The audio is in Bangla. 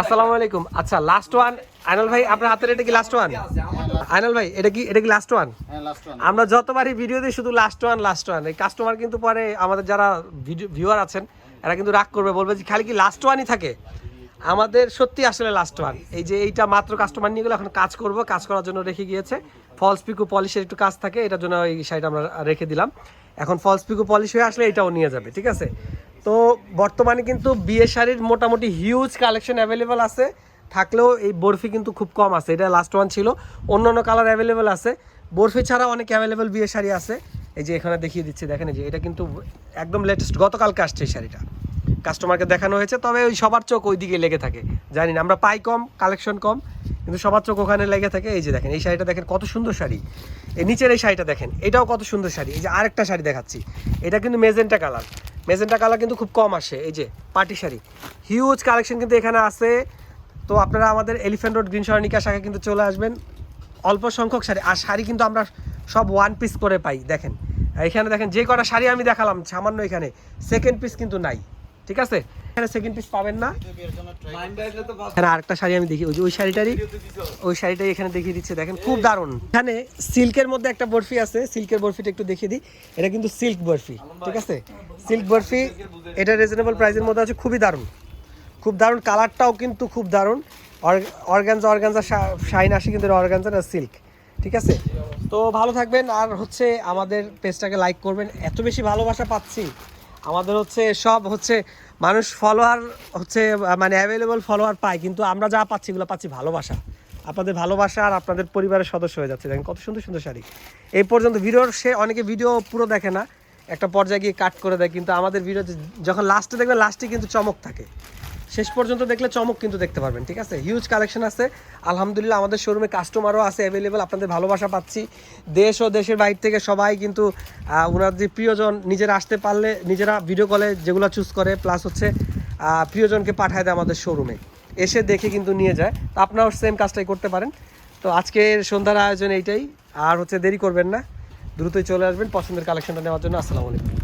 আসসালামু আলাইকুম। আচ্ছা লাস্ট ওয়ান আইনাল ভাই আপনার হাতের এটা কি লাস্ট ওয়ান আইনাল ভাই এটা কি এটা কি লাস্ট ওয়ান হ্যাঁ ওয়ান আমরা যতবারই ভিডিও দিই শুধু লাস্ট ওয়ান লাস্ট ওয়ান এই কাস্টমার কিন্তু পরে আমাদের যারা ভিউয়ার আছেন এরা কিন্তু রাগ করবে বলবে যে খালি কি লাস্ট ওয়ানই থাকে? আমাদের সত্যি আসলে লাস্ট ওয়ান এই যে এইটা মাত্র কাস্টমার নিয়ে গেলে এখন কাজ করব। কাজ করার জন্য রেখে গিয়েছে। ফলস পিকু পলিশের একটু কাজ থাকে এটার জন্য এই শাড়িটা আমরা রেখে দিলাম। এখন ফলস পিকু পলিশ হয়ে আসলে এটাও নিয়ে যাবে ঠিক আছে? তো বর্তমানে কিন্তু বিয়ে শাড়ির মোটামুটি হিউজ কালেকশন অ্যাভেলেবেল আছে। থাকলেও এই বরফি কিন্তু খুব কম আছে। এটা লাস্ট ওয়ান ছিল। অন্য অন্য কালার অ্যাভেলেবেল আছে। বরফি ছাড়া অনেক অ্যাভেলেবেল বিয়ে শাড়ি আছে। এই যে এখানে দেখিয়ে দিচ্ছি, দেখেন যে, এটা কিন্তু একদম লেটেস্ট গতকালকে আসছে এই শাড়িটা। কাস্টমারকে দেখানো হয়েছে, তবে ওই সবার চোখ ওই দিকে লেগে থাকে। জানি না, আমরা পাই কম কালেকশন কম, কিন্তু সবার চোখ ওখানে লেগে থাকে। এই যে দেখেন, এই শাড়িটা দেখেন, কত সুন্দর শাড়ি। এই নিচের এই শাড়িটা দেখেন, এটাও কত সুন্দর শাড়ি। এই যে আরেকটা শাড়ি দেখাচ্ছি। এটা কিন্তু মেজেন্টা কালার মেজেন্টা কালার কিন্তু খুব কম আসে, এই যে পার্টি শাড়ি। হিউজ কালেকশন কিন্তু এখানে আছে। তো আপনারা আমাদের এলিফ্যান্ট রোড গ্রিন সরণিকা শাখা কিন্তু চলে আসবেন। অল্প সংখ্যক শাড়ি, আর শাড়ি কিন্তু আমরা সব ওয়ান পিস করে পাই, দেখেন। এখানে দেখেন যে কটা শাড়ি আমি দেখালাম, সামান্য এখানে। সেকেন্ড পিস কিন্তু নাই। ঠিক আছে? এখানে সেকেন্ড পিস পাবেন না। এখানে আরেকটা শাড়ি আমি দেখি। ওই যে, ওই শাড়িটারই ওই শাড়িটাই এখানে দেখিয়ে দিচ্ছে, দেখেন, খুব দারুণ। এখানে সিল্কের মধ্যে একটা বরফি আছে। সিল্কের বরফিটা একটু দেখিয়ে দিই। এটা কিন্তু সিল্ক বরফি, ঠিক আছে? সিল্ক বরফি, এটা রিজনেবল প্রাইসের মধ্যে আছে, খুবই দারুণ। খুব দারুণ কালারটাও কিন্তু খুব দারুণ। অর্গানজা অর্গানজা শাইন আসে কিন্তু অর্গানজা না সিল্ক, ঠিক আছে? তো ভালো থাকবেন। আর হচ্ছে আমাদের পেজটাকে লাইক করবেন। এত বেশি ভালোবাসা পাচ্ছি। আমাদের হচ্ছে সব হচ্ছে মানুষ ফলোয়ার হচ্ছে মানে অ্যাভেলেবল ফলোয়ার পায়, কিন্তু আমরা যা পাচ্ছি এগুলো পাচ্ছি ভালোবাসা আপনাদের ভালোবাসা আর আপনাদের পরিবারের সদস্য হয়ে যাচ্ছে। দেখেন কত সুন্দর সুন্দর শাড়ি। এই পর্যন্ত ভিডিওর সে অনেকে ভিডিও পুরো দেখে না, একটা পর্যায়ে গিয়ে কাট করে দেয়, কিন্তু আমাদের ভিডিও যখন লাস্টে দেখবে লাস্টে কিন্তু চমক থাকে। শেষ পর্যন্ত দেখলে চমক কিন্তু দেখতে পারবেন, ঠিক আছে? হিউজ কালেকশন আছে। আলহামদুলিল্লাহ আমাদের শোরুমে কাস্টমারও আছে অ্যাভেলেবেল আপনাদের ভালোবাসা পাচ্ছি। দেশ ও দেশের বাইরে থেকে সবাই কিন্তু ওনার যে প্রিয়জন, নিজেরা আসতে পারলে নিজেরা ভিডিও কলে যেগুলো চুজ করে প্লাস হচ্ছে প্রিয়জনকে পাঠায় দেয় আমাদের শোরুমে এসে দেখে কিন্তু নিয়ে যায়। তো আপনারাও সেম কাজটাই করতে পারেন। তো আজকের সন্ধ্যার আয়োজন এইটাই। আর হচ্ছে দেরি করবেন না। দ্রুতই চলে আসবেন। পছন্দের কালেকশনটা নেওয়ার জন্য। আসসালামু আলাইকুম।